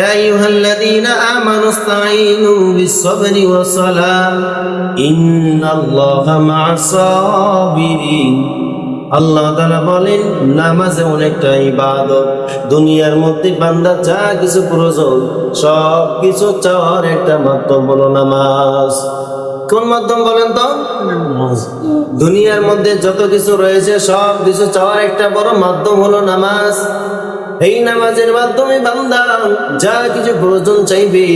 يا أيها الذين آمنوا استعينوا بالصبر والصلاة إن الله مع الصابرين আল্লাহ তালা বলেন নামাজে অনেকটা ইবাদত দুনিয়ার মধ্যে বান্দা যা কিছু প্রয়োজন সব কিছু চাওয়ার একটা মাধ্যম হলো নামাজ কোন মাধ্যম বলেন তো দুনিয়ার মধ্যে যত কিছু রয়েছে সব কিছু চাওয়ার একটা বড় মাধ্যম হলো নামাজ এই নামাজের মাধ্যমে বান্দা যা কিছু প্রয়োজন চাইবে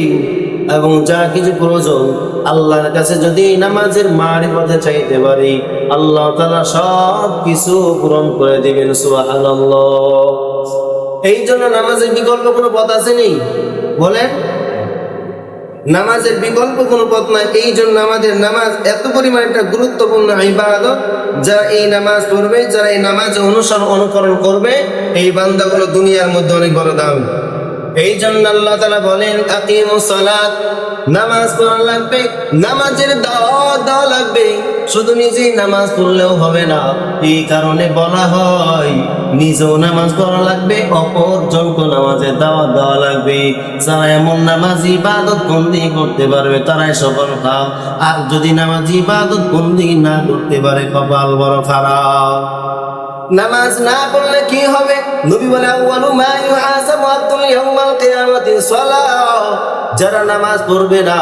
এবং যা কিছু প্রয়োজন আল্লাহর কাছে যদি এই নামাজের মারি পথে চাইতে পারি, আল্লাহ তালা সব কিছু পূরণ করে দিবেন আল্লাহ এই জন্য নামাজের বিকল্প কোনো পথ আছে নেই? বলেন। নামাজের বিকল্প কোনো পথ নাই। এই জন্য আমাদের নামাজ এত পরিমাণ একটা গুরুত্বপূর্ণ ইবাদত, যারা এই নামাজ পড়বে, যারা এই নামাজ অনুসরণ, অনুকরণ করবে, এই বান্দাগুলো দুনিয়ার মধ্যে অনেক বড় দাম। এই জন্য আল্লাহ তালা বলেন নামাজ পড়া লাগবে, নামাজের দেওয়া লাগবে। শুধু নিজেই নামাজ পড়লেও হবে না। এই কারণে বলা হয়, নিজেও নামাজ পড়া লাগবে অপর অপরজনকে নামাজের দাওয়া দেওয়া লাগবে। যারা এমন নামাজ ইবাদত বন্দি করতে পারবে, তারাই সফল খাও আর যদি নামাজ ইবাদত বন্দি না করতে পারে, কপাল বড় খারাপ। নামাজ না পড়লে কি হবে? নবী বলে, আউয়ালু মা ইউহাসাবু যারা নামাজ পড়বে না,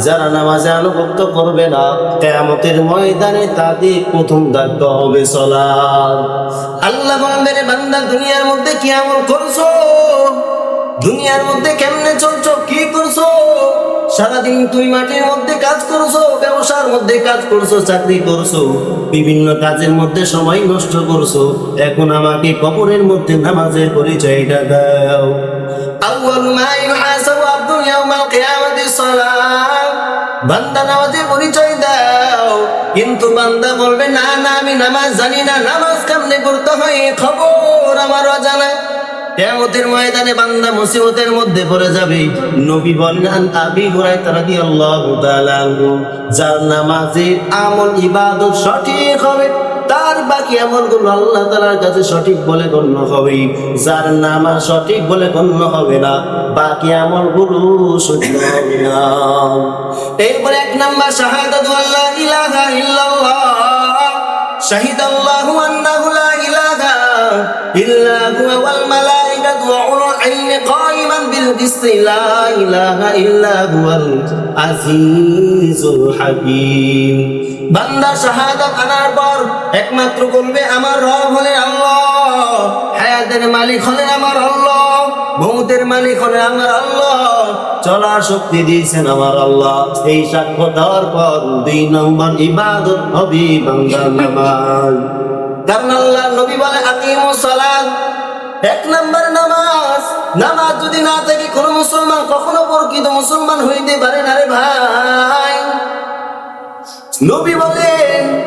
যারা নামাজে আনুগত্য করবে না, কিয়ামতের ময়দানে তাদের প্রথম দায়িত্ব হবে সালাত আল্লাহ বলেন বান্দা, দুনিয়ার মধ্যে কি আমল করছ? দুনিয়ার মধ্যে কেমনে চলছো? কি করছ? সারাদিন তুই মাটির মধ্যে কাজ করছ, ব্যবসার মধ্যে কাজ করছ, চাকরি করছ, বিভিন্ন কাজের মধ্যে সময় নষ্ট করছ, এখন আমাকে কবরের মধ্যে নামাজের পরিচয়টা দাও। আউয়াল মা ইউহাসাবু আব্দুল ইয়াউমাল কিয়ামাতি সালাম। বান্দা নামাজের পরিচয় দাও, কিন্তু বান্দা বলবে, না না, আমি নামাজ জানি না, নামাজ কেমনে করতে হয়? খবর আমার অজানা। কেয়ামতের ময়দানে বান্দা মুসিবতের মধ্যে পড়ে যাবে। নবী বলেন আবি যার নামাজের আমল ইবাদত সঠিক হবে, তার বাকি আমলগুলো আল্লাহ কাছে সঠিক বলে গণ্য হবে। যার নামাজ সঠিক বলে গণ্য হবে না, বাকি আমলগুলো হবে না। এরপরে এক নাম্বার আল্লাহ ইলাহা ইল্লাল্লাহ। ইল্লা হুয়া ওয়াল মালাইকাতু কাইমান বিল কিসতি লা ইলাহা ইল্লা হুয়াল আজিজুল হাকীম। বান্দা শাহাদাত আনার পর একমাত্র বলবে আমার রব হলেন আল্লাহ, হায়াতের মালিক হলেন আমার আল্লাহ, মৌতের মালিক হলেন আমার আল্লাহ, চলার শক্তি দিয়েছেন আমার আল্লাহ। এই সাক্ষ্য দেওয়ার পর দুই নম্বর ইবাদত হবে বান্দার নামাজ। কারণ আল্লাহ নবী বলে সালাত এক নম্বর নামাজ। নামাজ যদি না থাকে কোন মুসলমান কখনো প্রকৃত মুসলমান হইতে পারে না রে ভাই। নবী বলেন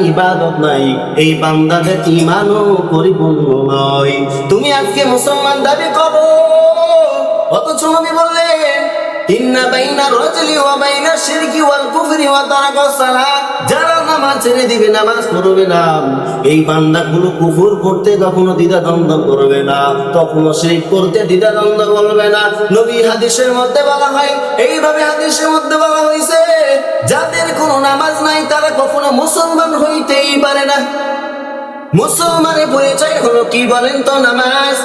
ইবাদত নাই, এই নয়। তুমি আজকে দাবি অথচ বললেন, ইন্না বাইনা রজলি ওয়া বাইনা শিরকি ওয়াল কুফরি ওয়া তারাকা সালাত যারা নামাজ ছেড়ে দিবে, নামাজ পড়বে না। এই বান্দাগুলো কুফর করতে কখনো দ্বিধা দ্বন্দ্ব করবে না, কখনো শিরক করতে দ্বিধা দ্বন্দ্ব করবে না। নবী হাদিসের মধ্যে বলা হয়, এইভাবে হাদিসের মধ্যে বলা হয়েছে, যাদের কোনো নামাজ নাই, তারা কখনো মুসলমান হইতেই পারে না। মুসলমানের পরিচয় হলো কি বলেন তো নামাজ?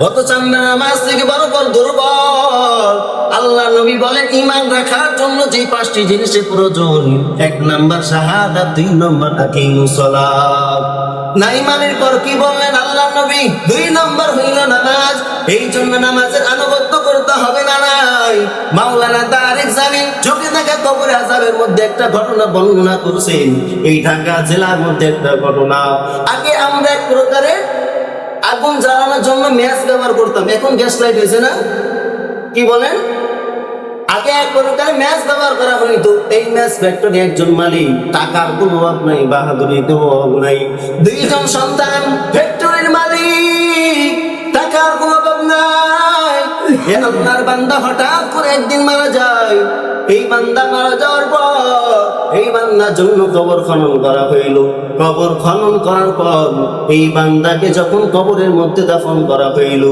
অথচ আমরা নামাজ থেকে বড় বড় দুর্বল। আল্লাহ নবী বলেন ইমান রাখার জন্য যে পাঁচটি জিনিসের প্রয়োজন, এক নাম্বার শাহাদাত, দুই নাম্বার আকিমুস সালাত না ইমানের পর কি বললেন আল্লাহ নবী? দুই নাম্বার হইল নামাজ। এই জন্য নামাজের আনুগত্য করতে হবে না নাই। মাওলানা তারেক জামিন চোখে থাকা কবর আজাবের মধ্যে একটা ঘটনা বর্ণনা করছেন। এই ঢাকা জেলার মধ্যে একটা ঘটনা। আগে আমরা এক প্রকারের আগুন জ্বালানোর জন্য ম্যাচ ব্যবহার করতাম। এখন গ্যাস লাইট হয়েছে না? কি বলেন? আগে ম্যাচ ব্যবহার করা হইতো। এই ম্যাচ ফ্যাক্টরি একজন মালিক, টাকার কোনো অভাব নাই বাহাদুরিতে অভাব নাই। দুইজন সন্তান ফ্যাক্টরির মালিক, টাকার কোনো অভাব নাই। আল্লাহর বান্দা হঠাৎ করে একদিন মারা যায়। এই বান্দা মারা যাওয়ার পর এই বান্দার জন্য কবর খনন করা হইল। কবর খনন করার পর এই বান্দাকে যখন কবরের মধ্যে দাফন করা হইল,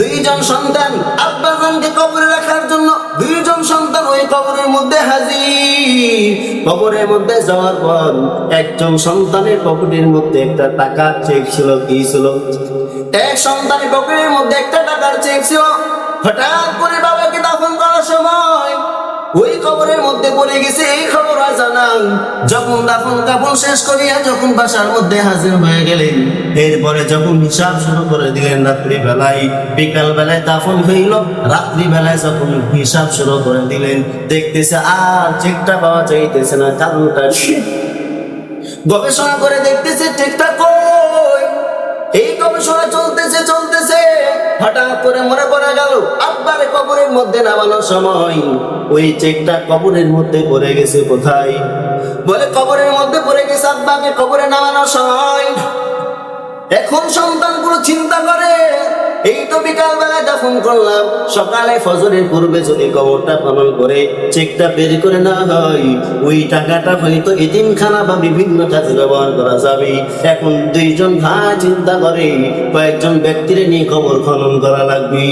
দুইজন সন্তান আব্বাজানকে কবরে রাখার জন্য দুইজন সন্তান ওই কবরের মধ্যে হাজির। কবরের মধ্যে যাওয়ার পর একজন সন্তানের পকেটের মধ্যে একটা টাকার চেক ছিল, কি ছিল? এক সন্তানের পকেটের মধ্যে একটা টাকার চেক ছিল। হঠাৎ করে বাবাকে দাফন করার সময় ওই কবরের মধ্যে পড়ে গেছে এই খবর আর জানান। যখন দাফন কাপন শেষ করিয়া যখন বাসার মধ্যে হাজির হয়ে গেলেন, এরপরে যখন হিসাব শুরু করে দিলেন রাত্রি বেলায় বিকাল বেলায় দাফন হইল রাত্রি বেলায় যখন হিসাব শুরু করে দিলেন, দেখতেছে আর চেকটা পাওয়া যাইতেছে না, কারণটা গবেষণা করে দেখতেছে চেকটা কই? এই গবেষণা চলতেছে চলতেছে। হঠাৎ করে মনে পড়ে গেল, আব্বারে কবরের মধ্যে নামানোর সময়। ওই চেকটা কবরের মধ্যে পড়ে গেছে কোথায়? বলে, কবরের মধ্যে পড়ে গেছে আব্বাকে কবরে নামানোর সময়। এখন সন্তানগুলো চিন্তা করে এই তো বিকাল বেলায় দাফন করলাম। সকালে ফজরের পূর্বে যদি কবরটা খনন করে চেকটা বের করে না হয়, ওই টাকাটা হয়তো এতিমখানা বা বিভিন্ন কাজে ব্যবহার করা যাবে। এখন দুইজন ভাই চিন্তা করে, কয়েকজন ব্যক্তির নিয়ে কবর খনন করা লাগবে।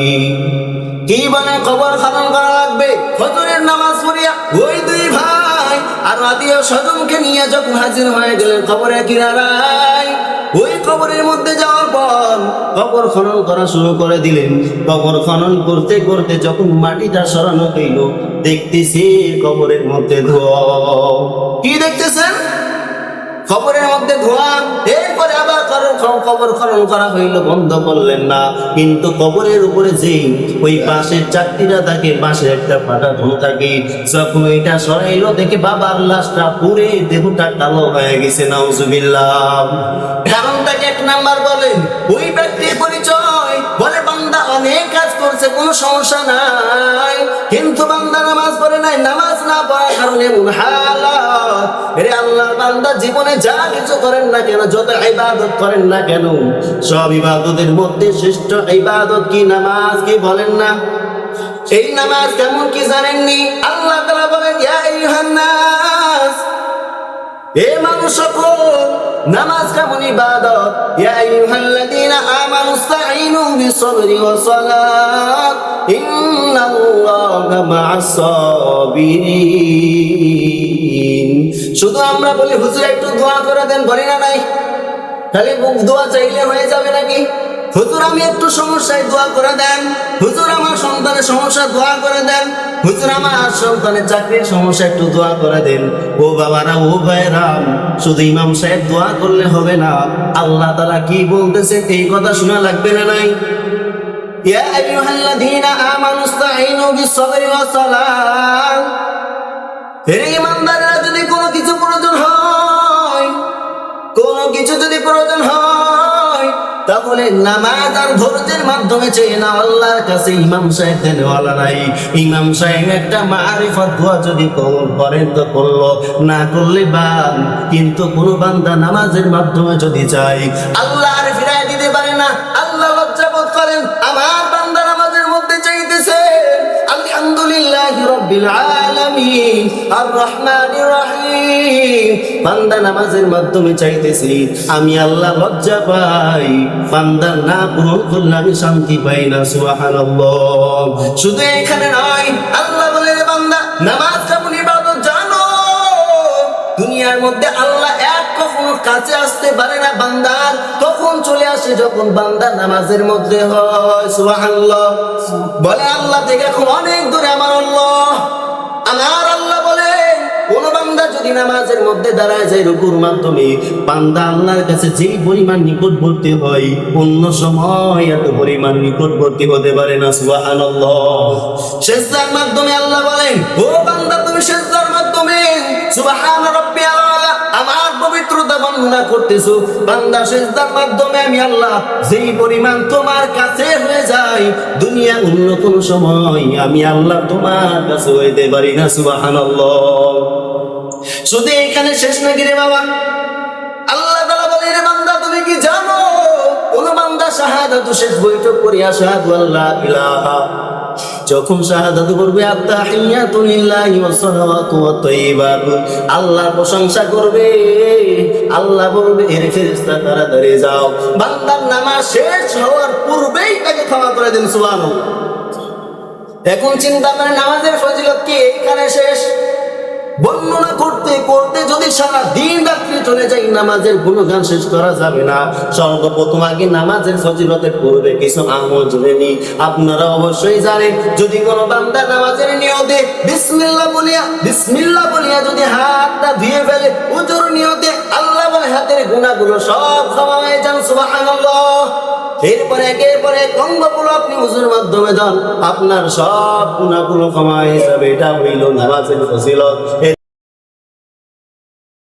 কি বলে কবর খনন করা লাগবে? ফজরের নামাজ পড়িয়া ওই দুই ভাই আর আত্মীয় স্বজনকে নিয়ে যখন হাজির হয়ে গেলেন কবরের কিনারায় ওই কবরের মধ্যে যাওয়ার কবর খনন করা শুরু করে দিলেন। কবর খনন করতে করতে যখন মাটিটা সরানো হইল, দেখতেছি কবরের মধ্যে ধোয়া। কি দেখতেছেন? খবরের মধ্যে ধোয়া? কবর খনন করা হইল বন্ধ করলেন না। কিন্তু কবরের উপরে যে ওই বাঁশের চারটিটা থাকে, বাঁশের একটা ফাটা ধুন থাকে, যখন এটা সরাইল, দেখে বাবার লাশটা পুরে দেহটা কালো হয়ে গেছে, নাউজুবিল্লাহ। কারণটাকে এক নাম্বার বলেন, ওই ব্যক্তির করছে কোনো সমস্যা নাই। কিন্তু বান্দা নামাজ পড়ে নাই, নামাজ না পড়ার কারণে মন হালাত রে আল্লাহর বান্দা জীবনে যা কিছু করেন না কেন, যত ইবাদত করেন না কেন, সব ইবাদতের মধ্যে শ্রেষ্ঠ ইবাদত কি, নামাজ কি বলেন না? এই নামাজ কেমন কি জানেননি? আল্লাহ তাআলা বলেন, ইয়া আইয়ুহান নাস, এ মানুষ সকল, নামাজ কেমন ইবাদত? ইয়া আইয়ুহাল্লাযীনা আমানু ইসতাঈনু بالصبر والصلاة إن الله مع الصابرين. শুধু আমরা বলি, হুজুর, একটু দোয়া করে দেন, বলি না নাই? খালি মুখ দোয়া চাইলে হয়ে যাবে নাকি? হুজুর, আমি একটু সমস্যায় দোয়া করে দেন। হুজুর, আমার সন্তানের সমস্যা দোয়া করে দেন। হুজুর, আমার সন্তানের চাকরির সমস্যা, একটু দোয়া করে দেন। ও বাবারা, ও ভাইরাম শুধু ইমাম সাহেব দোয়া করলে হবে না। আল্লাহ তালা কি বলতেছে, এই কথা শোনা লাগবে না নাই? ইয়া যদি কোনো কিছু প্রয়োজন হয়, কোনো কিছু যদি প্রয়োজন হয় নামাজ আর ধৈর্যের মাধ্যমে চেয়ে না আল্লাহর কাছে, ইমাম সাহেব নাই? ইমাম সাহেব একটা মারিফত দোয়া যদি করেন তো করল, না করলে বাদ কিন্তু কোনো বান্দা নামাজের মাধ্যমে যদি চাই আল্লাহ আর ফিরাই দিতে পারে না। আল্লাহ লজ্জা বোধ করেন, আমার বান্দা নামাজের মধ্যে চাইতেছে, আলহামদুলিল্লাহ রব্বিল আলামিন, আর রহমানির রহিম। বান্দা নামাজের মাধ্যমে চাইতেছি, আমি আল্লাহ লজ্জা পাই। বান্দা না পূরণ করলে আমি শান্তি পাই না, সুবহানাল্লাহ। শুধু এখানে নয়, আল্লাহ বলে বান্দা, নামাজ কেমন ইবাদত, জানো, দুনিয়ার মধ্যে আল্লাহ এক কখনো কাছে আসতে পারে না বান্দার। তখন চলে আসে যখন বান্দা নামাজের মধ্যে হয়, সুবহানাল্লাহ। বলে, আল্লাহ থেকে এখন অনেক দূরে, আমার আল্লাহ। আমার যদি নামাজের মধ্যে দাঁড়ায় যায় রুকুর মাধ্যমে বান্দা আল্লাহর কাছে যেই পরিমাণ নিকটবর্তী হয়, অন্য সময় এত পরিমাণ নিকটবর্তী হতে পারে না, সুবহানাল্লাহ। সেজদার মাধ্যমে আল্লাহ বলেন, ও বান্দা, তুমি সেজদার মাধ্যমে সুবহান আমার পবিত্রতা বর্ণনা করতেছো। বান্দা, সেজদার মাধ্যমে আমি আল্লাহ যেই পরিমাণ তোমার কাছে হয়ে যাই, দুনিয়া অন্য কোন সময় আমি আল্লাহ তোমার কাছে হইতে পারি না, সুবহানাল্লাহ। শুধু এখানে শেষ নাকি রে বাবা? আল্লাহ তাআলা বলে রে বান্দা, তুমি কি জানো? কোন শেষ বৈঠক করিয়া শাহাদু আল্লাহ ইলাহা। যখন শাহাদাত করবে আল্লাহর প্রশংসা করবে। আল্লাহ বলবে যাও। বান্দার নামাজ শেষ হওয়ার পূর্বেই তাকে ক্ষমা করে দিন, সুবহানাল্লাহ। এখন চিন্তা করেন, নামাজের ফজিলত কি? এইখানে শেষ। বর্ণনা করতে করতে যদি সারা দিন রাত্রি চলে যাই নামাজের গুণগান শেষ করা যাবে না। সর্বপ্রথম আগে নামাজের ফজিলতের পূর্বে কিছু আমল জেনে নি আপনারা অবশ্যই জানেন, যদি কোনো বান্দা নামাজের নিয়তে বিসমিল্লাহ বলিয়া বিসমিল্লাহ বলিয়া যদি হাতটা ধুয়ে ফেলে, উজুর নিয়তে আল্লাহ বলে হাতের গুণাগুলো সব ক্ষমা হয়ে যান, সুবহানাল্লাহ। এরপরে একের পরে অঙ্গগুলো আপনি উজুর মাধ্যমে দেন, আপনার সব গুণাগুলো ক্ষমা হিসাবে এটা হইল নামাজের ফসিলত